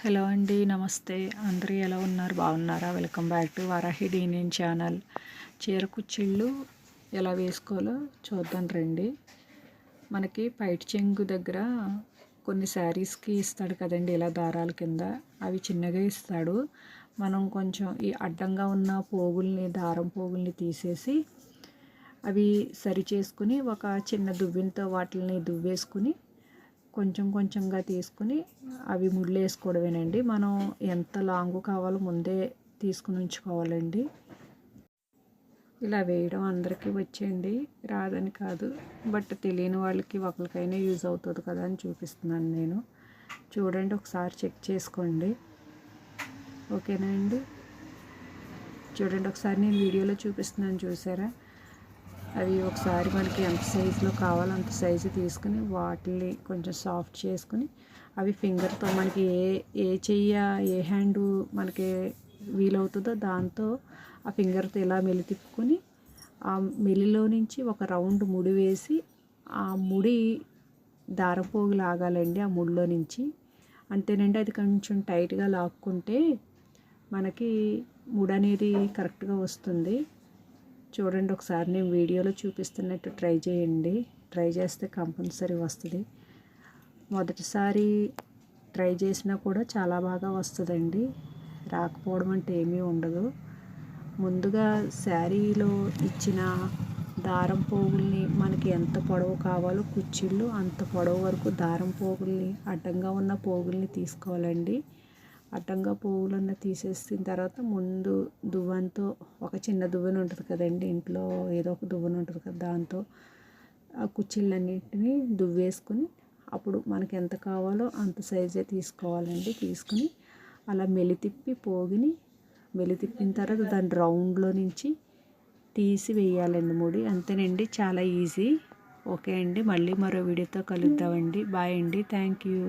Hello అండి నమస్తే. అందరూ ఎలా ఉన్నారు? బాగున్నారా? వెల్కమ్ బ్యాక్ టు వరాహి డీనియన్ ఛానల్. చీర కుచ్చిళ్ళు ఎలా వేసుకోవాలో చూద్దాం రండి. మనకి పైట చెంగు దగ్గర కొన్ని శారీస్కి ఇస్తాడు కదండి ఇలా దారాల కింద. అవి చిన్నగా ఇస్తాడు. మనం కొంచెం ఈ అడ్డంగా ఉన్న పోగుల్ని దారం పోగుల్ని తీసేసి అవి సరి చేసుకుని ఒక చిన్న దువ్వినతో వాటిని దువ్వేసుకుని కొంచెం కొంచెంగా తీసుకుని అవి ముళ్ళు వేసుకోవడమేనండి మనం ఎంత లాంగ్ కావాలో ముందే తీసుకుని ఉంచుకోవాలండి. ఇలా వేయడం అందరికీ వచ్చేయండి. రాదని కాదు బట్ తెలియని వాళ్ళకి ఒకరికైనా యూజ్ అవుతుంది కదా అని చూపిస్తున్నాను నేను. చూడండి ఒకసారి చెక్ చేసుకోండి. ఓకేనా అండి? చూడండి ఒకసారి నేను వీడియోలో చూపిస్తున్నాను చూసారా? అవి ఒకసారి మనకి ఎంత సైజులో కావాలో అంత సైజు తీసుకుని వాటిని కొంచెం సాఫ్ట్ చేసుకుని అవి ఫింగర్తో మనకి ఏ ఏ చెయ్య ఏ హ్యాండ్ మనకి వీలవుతుందో దాంతో ఆ ఫింగర్తో ఇలా మెలి తిప్పుకొని ఆ మెలిలో నుంచి ఒక రౌండ్ ముడి వేసి ఆ ముడి దారపోగు లాగాలండి ఆ ముడిలో నుంచి. అంతేనండి అది కొంచెం టైట్గా లాక్కుంటే మనకి ముడి అనేది కరెక్ట్గా వస్తుంది. చూడండి ఒకసారి నేను వీడియోలో చూపిస్తున్నట్టు ట్రై చేయండి. ట్రై చేస్తే కంపల్సరీ వస్తుంది. మొదటిసారి ట్రై చేసినా కూడా చాలా బాగా వస్తుందండి. రాకపోవడం అంటే ఏమీ ఉండదు. ముందుగా శారీలో ఇచ్చిన దారం పోగుల్ని మనకి ఎంత పొడవు కావాలో కుచ్చిళ్ళు అంత పొడవు వరకు దారం పోగుల్ని అడ్డంగా ఉన్న పోగుల్ని తీసుకోవాలండి. అడ్డంగా పువ్వులన్నీ తీసేసిన తర్వాత ముందు దువ్వంతో ఒక చిన్న దువ్వెన ఉంటుంది కదండి ఇంట్లో ఏదో ఒక దువ్వెన ఉంటుంది కదా దాంతో ఆ కుచ్చిళ్ళన్నింటినీ దువ్వేసుకుని అప్పుడు మనకి ఎంత కావాలో అంత సైజే తీసుకోవాలండి. తీసుకుని అలా మెలితిప్పి పోగిని మెలితిప్పిన తర్వాత దాని రౌండ్లో నుంచి తీసి వేయాలండి ముడి. అంతేనండి చాలా ఈజీ. ఓకే అండి మళ్ళీ మరో వీడియోతో కలుద్దామండి. బాయ్ అండి థ్యాంక్ యూ.